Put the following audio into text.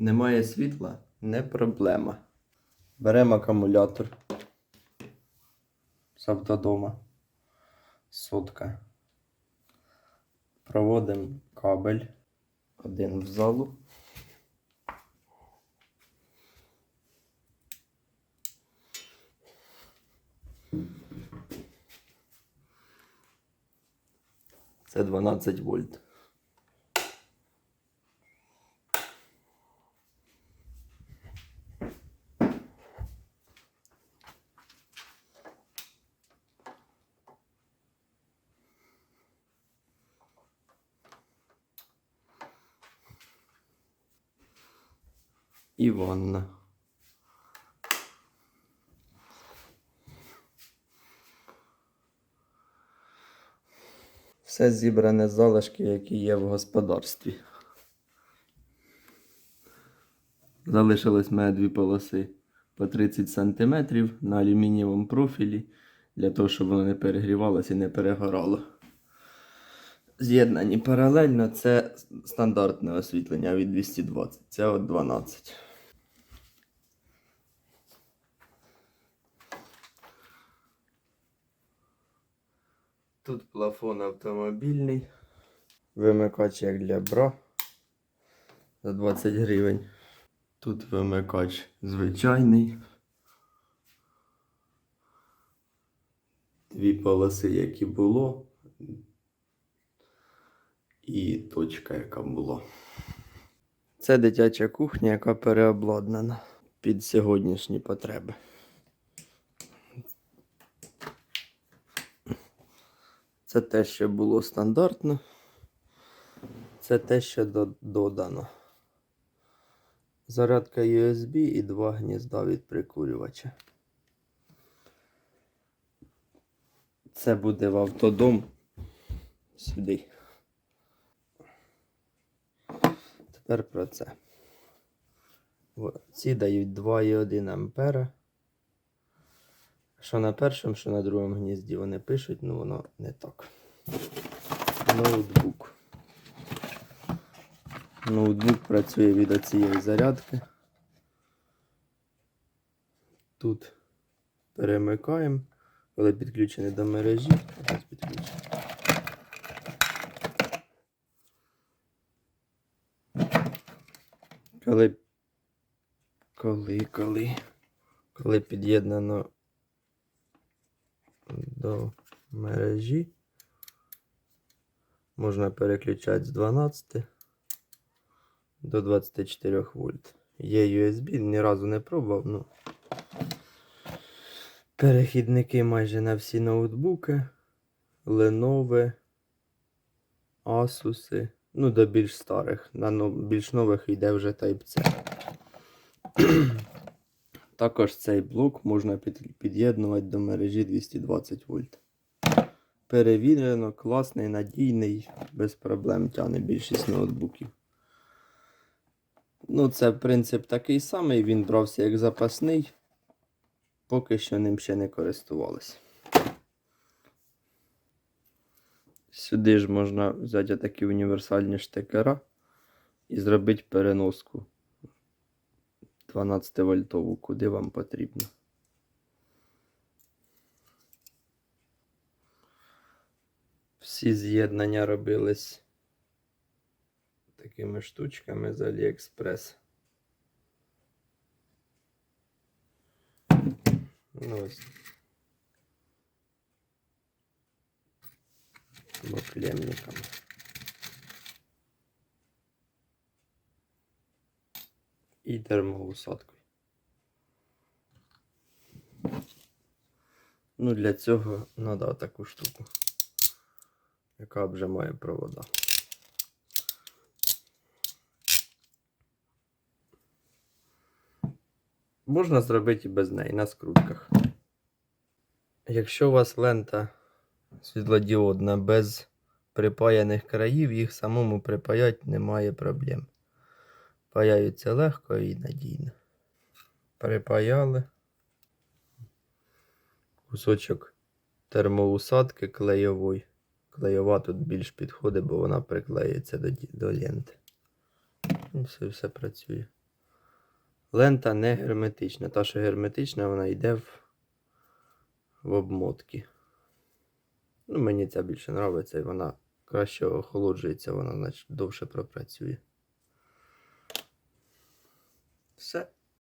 Немає світла? Не проблема. Беремо акумулятор з автодома. Сотка. Проводимо кабель. Один в залу. Це 12 вольт. І ванна. Все зібране залишки, які є в господарстві. Залишилось в мене дві полоси по 30 см на алюмінієвому профілі, для того, щоб воно не перегрівалося і не перегорало. З'єднані паралельно це стандартне освітлення від 220, це от 12. Тут плафон автомобільний. Вимикач як для бра за 20 гривень. Тут вимикач звичайний. Дві полоси, які було. І точка, яка була. Це дитяча кухня, яка переобладнана під сьогоднішні потреби. Це те, що було стандартно. Це те, що додано. Зарядка USB і два гнізда від прикурювача. Це буде в автодом сюди. Тепер про це. Ці дають 2,1 ампера. Що на першому, що на другому гнізді вони пишуть, ну воно не так. Ноутбук. Ноутбук працює від оцієї зарядки. Тут перемикаємо, коли підключений до мережі. Підключений. Коли, коли, коли, коли під'єднано до мережі, можна переключати з 12 до 24 вольт. Є USB, ні разу не пробував, ну. Перехідники майже на всі ноутбуки, Lenovo, Asus, ну до більш старих, на більш нових йде вже Type-C. Також цей блок можна під'єднувати до мережі 220 вольт. Перевірено, класний, надійний, без проблем тягне більшість ноутбуків. Ну, це принцип такий самий, він брався як запасний. Поки що ним ще не користувалися. Сюди ж можна взяти такі універсальні штекера і зробити переноску 12 вольтову, куди вам потрібно. Всі з'єднання робились такими штучками з Aliexpress. Ну, ось. Боклемником. І термоусадкою. Ну, для цього треба таку штуку, яка обжимає провода. Можна зробити і без неї на скрутках. Якщо у вас лента світлодіодна без припаяних країв, їх самому припаяти немає проблем. Паяються легко і надійно. Припаяли. Кусочок термоусадки клейової. Клейова тут більш підходить, бо вона приклеюється до, до ленти. І все, все працює. Лента не герметична. Та, що герметична, вона йде в, в обмотки. Ну, мені ця більше подобається, і вона краще охолоджується, вона значить довше пропрацює. Все.